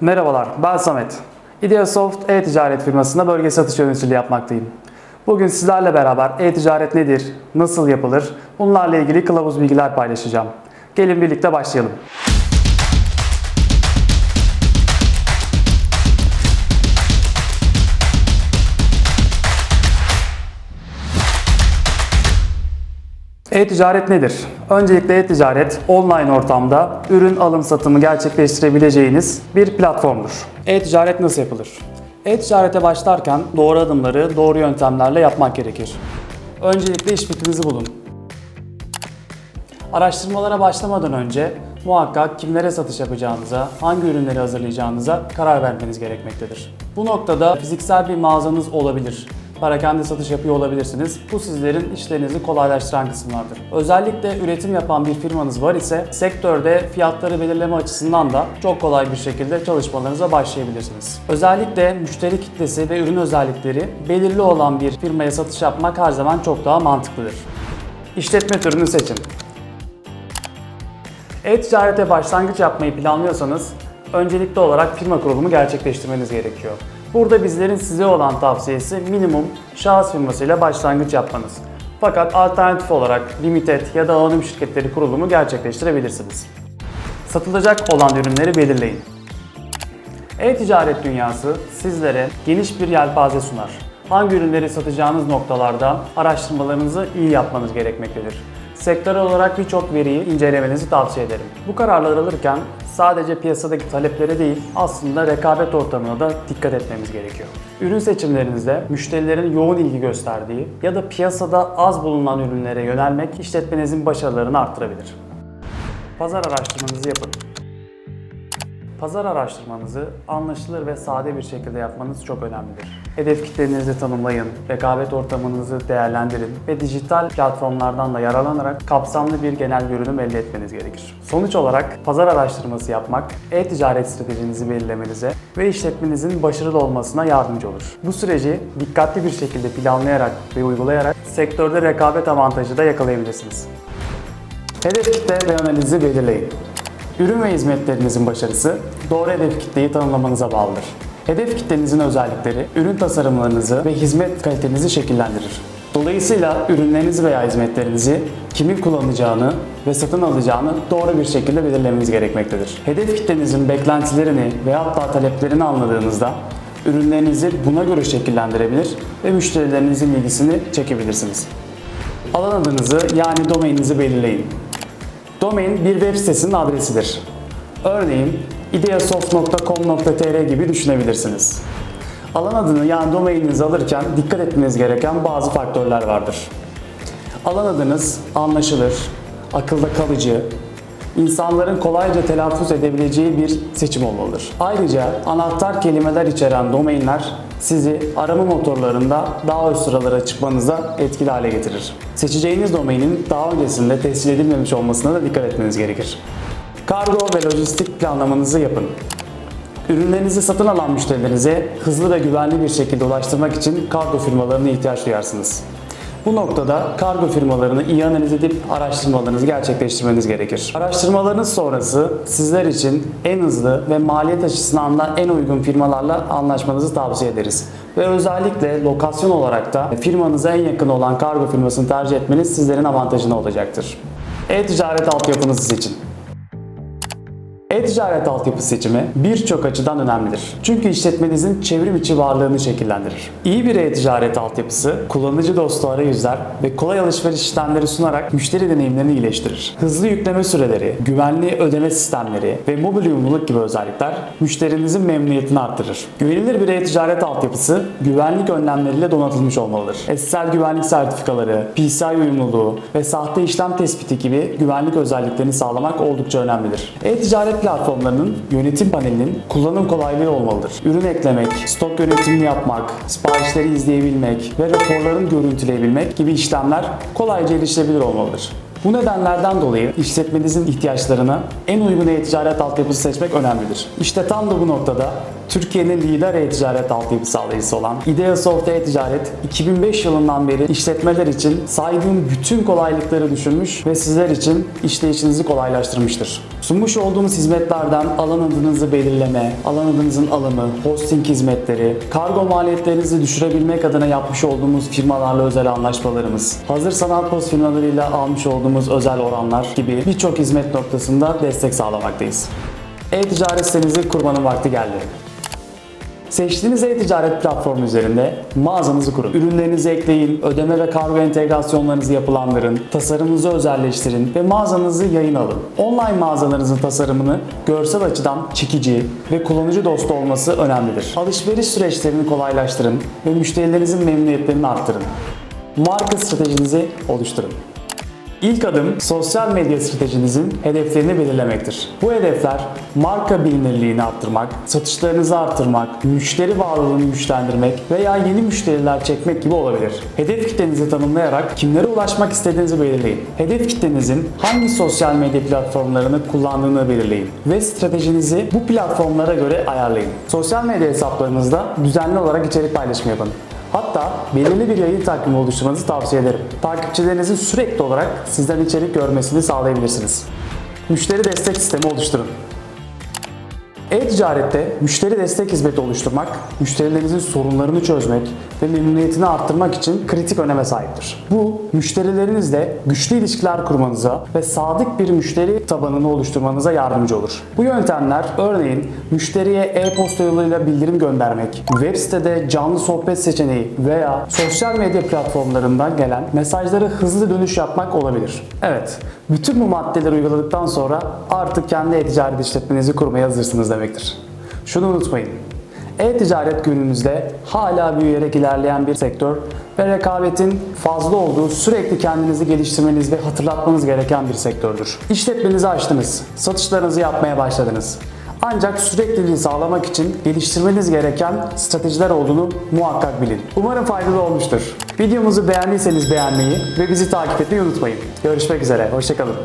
Merhabalar, ben Samet. Ideasoft e-ticaret firmasında bölge satış yöneticiliği yapmaktayım. Bugün sizlerle beraber e-ticaret nedir, nasıl yapılır, bunlarla ilgili kılavuz bilgiler paylaşacağım. Gelin birlikte başlayalım. E-ticaret nedir? Öncelikle e-ticaret online ortamda ürün alım satımı gerçekleştirebileceğiniz bir platformdur. E-ticaret nasıl yapılır? E-ticarete başlarken doğru adımları doğru yöntemlerle yapmak gerekir. Öncelikle iş fikrinizi bulun. Araştırmalara başlamadan önce muhakkak kimlere satış yapacağınıza, hangi ürünleri hazırlayacağınıza karar vermeniz gerekmektedir. Bu noktada fiziksel bir mağazanız olabilir. Parakende satış yapıyor olabilirsiniz. Bu sizlerin işlerinizi kolaylaştıran kısımlardır. Özellikle üretim yapan bir firmanız var ise sektörde fiyatları belirleme açısından da çok kolay bir şekilde çalışmalarınıza başlayabilirsiniz. Özellikle müşteri kitlesi ve ürün özellikleri belirli olan bir firmaya satış yapmak her zaman çok daha mantıklıdır. İşletme türünü seçin. E-ticarete başlangıç yapmayı planlıyorsanız öncelikli olarak firma kurulumu gerçekleştirmeniz gerekiyor. Burada bizlerin size olan tavsiyesi minimum şahıs firmasıyla başlangıç yapmanız. Fakat alternatif olarak limited ya da anonim şirketleri kurulumu gerçekleştirebilirsiniz. Satılacak olan ürünleri belirleyin. E-ticaret dünyası sizlere geniş bir yelpaze sunar. Hangi ürünleri satacağınız noktalarda araştırmalarınızı iyi yapmanız gerekmektedir. Sektörel olarak birçok veriyi incelemenizi tavsiye ederim. Bu kararlar alırken sadece piyasadaki taleplere değil aslında rekabet ortamına da dikkat etmemiz gerekiyor. Ürün seçimlerinizde müşterilerin yoğun ilgi gösterdiği ya da piyasada az bulunan ürünlere yönelmek işletmenizin başarılarını arttırabilir. Pazar araştırmanızı yapın. Pazar araştırmanızı anlaşılır ve sade bir şekilde yapmanız çok önemlidir. Hedef kitlenizi tanımlayın, rekabet ortamınızı değerlendirin ve dijital platformlardan da yararlanarak kapsamlı bir genel görünüm elde etmeniz gerekir. Sonuç olarak pazar araştırması yapmak, e-ticaret stratejinizi belirlemenize ve işletmenizin başarılı olmasına yardımcı olur. Bu süreci dikkatli bir şekilde planlayarak ve uygulayarak sektörde rekabet avantajı da yakalayabilirsiniz. Hedef kitle ve analizi belirleyin. Ürün ve hizmetlerinizin başarısı doğru hedef kitleyi tanımlamanıza bağlıdır. Hedef kitlenizin özellikleri ürün tasarımlarınızı ve hizmet kalitenizi şekillendirir. Dolayısıyla ürünlerinizi veya hizmetlerinizi kimin kullanacağını ve satın alacağını doğru bir şekilde belirlemeniz gerekmektedir. Hedef kitlenizin beklentilerini ve hatta taleplerini anladığınızda ürünlerinizi buna göre şekillendirebilir ve müşterilerinizin ilgisini çekebilirsiniz. Alan adınızı yani domaininizi belirleyin. Domain bir web sitesinin adresidir. Örneğin ideasoft.com.tr gibi düşünebilirsiniz. Alan adını yani domaininizi alırken dikkat etmeniz gereken bazı faktörler vardır. Alan adınız anlaşılır, akılda kalıcı, insanların kolayca telaffuz edebileceği bir seçim olmalıdır. Ayrıca anahtar kelimeler içeren domainler sizi arama motorlarında daha üst sıralara çıkmanıza etkili hale getirir. Seçeceğiniz domainin daha öncesinde tescil edilmemiş olmasına da dikkat etmeniz gerekir. Kargo ve lojistik planlamanızı yapın. Ürünlerinizi satın alan müşterilerinize hızlı ve güvenli bir şekilde ulaştırmak için kargo firmalarına ihtiyaç duyarsınız. Bu noktada kargo firmalarını iyi analiz edip araştırmalarınızı gerçekleştirmeniz gerekir. Araştırmalarınız sonrası sizler için en hızlı ve maliyet açısından da en uygun firmalarla anlaşmanızı tavsiye ederiz. Ve özellikle lokasyon olarak da firmanıza en yakın olan kargo firmasını tercih etmeniz sizlerin avantajına olacaktır. E-ticaret altyapınızı seçin. E-ticaret altyapı seçimi birçok açıdan önemlidir. Çünkü işletmenizin çevrim içi varlığını şekillendirir. İyi bir e-ticaret altyapısı, kullanıcı dostu arayüzler ve kolay alışveriş işlemleri sunarak müşteri deneyimlerini iyileştirir. Hızlı yükleme süreleri, güvenli ödeme sistemleri ve mobil uyumluluk gibi özellikler müşterinizin memnuniyetini arttırır. Güvenilir bir e-ticaret altyapısı güvenlik önlemleriyle donatılmış olmalıdır. SSL güvenlik sertifikaları, PCI uyumluluğu ve sahte işlem tespiti gibi güvenlik özelliklerini sağlamak oldukça önemlidir. E-ticaret platformlarının yönetim panelinin kullanım kolaylığı olmalıdır. Ürün eklemek, stok yönetimini yapmak, siparişleri izleyebilmek ve raporların görüntüleyebilmek gibi işlemler kolayca erişilebilir olmalıdır. Bu nedenlerden dolayı işletmenizin ihtiyaçlarına en uygun e-ticaret altyapısı seçmek önemlidir. İşte tam da bu noktada Türkiye'nin lider e-ticaret altyapı sağlayıcısı olan Ideasoft e-ticaret 2005 yılından beri işletmeler için saydığım bütün kolaylıkları düşünmüş ve sizler için işleyişinizi kolaylaştırmıştır. Sunmuş olduğumuz hizmetlerden alan adınızı belirleme, alan adınızın alımı, hosting hizmetleri, kargo maliyetlerinizi düşürebilmek adına yapmış olduğumuz firmalarla özel anlaşmalarımız, hazır sanat post firmalarıyla almış olduğumuz özel oranlar gibi birçok hizmet noktasında destek sağlamaktayız. E-ticaret sitenizi kurmanın vakti geldi. Seçtiğiniz e-ticaret platformu üzerinde mağazanızı kurun. Ürünlerinizi ekleyin, ödeme ve kargo entegrasyonlarınızı yapılandırın, tasarımınızı özelleştirin ve mağazanızı yayın alın. Online mağazalarınızın tasarımını görsel açıdan çekici ve kullanıcı dostu olması önemlidir. Alışveriş süreçlerini kolaylaştırın ve müşterilerinizin memnuniyetlerini arttırın. Marka stratejinizi oluşturun. İlk adım sosyal medya stratejinizin hedeflerini belirlemektir. Bu hedefler marka bilinirliğini arttırmak, satışlarınızı arttırmak, müşteri bağlılığını güçlendirmek veya yeni müşteriler çekmek gibi olabilir. Hedef kitlenizi tanımlayarak kimlere ulaşmak istediğinizi belirleyin. Hedef kitlenizin hangi sosyal medya platformlarını kullandığını belirleyin ve stratejinizi bu platformlara göre ayarlayın. Sosyal medya hesaplarınızda düzenli olarak içerik paylaşımı yapın. Hatta belirli bir yayın takvimi oluşturmanızı tavsiye ederim. Takipçilerinizin sürekli olarak sizden içerik görmesini sağlayabilirsiniz. Müşteri destek sistemi oluşturun. E-ticarette müşteri destek hizmeti oluşturmak, müşterilerinizin sorunlarını çözmek ve memnuniyetini arttırmak için kritik öneme sahiptir. Bu, müşterilerinizle güçlü ilişkiler kurmanıza ve sadık bir müşteri tabanını oluşturmanıza yardımcı olur. Bu yöntemler örneğin müşteriye e-posta yoluyla bildirim göndermek, web sitede canlı sohbet seçeneği veya sosyal medya platformlarından gelen mesajlara hızlı dönüş yapmak olabilir. Evet, bütün bu maddeleri uyguladıktan sonra artık kendi e-ticaret işletmenizi kurmaya hazırsınız demektir. Şunu unutmayın. E-ticaret günümüzde hala büyüyerek ilerleyen bir sektör ve rekabetin fazla olduğu sürekli kendinizi geliştirmeniz ve hatırlatmanız gereken bir sektördür. İşletmenizi açtınız, satışlarınızı yapmaya başladınız. Ancak sürekliliği sağlamak için geliştirmeniz gereken stratejiler olduğunu muhakkak bilin. Umarım faydalı olmuştur. Videomuzu beğendiyseniz beğenmeyi ve bizi takip etmeyi unutmayın. Görüşmek üzere, hoşçakalın.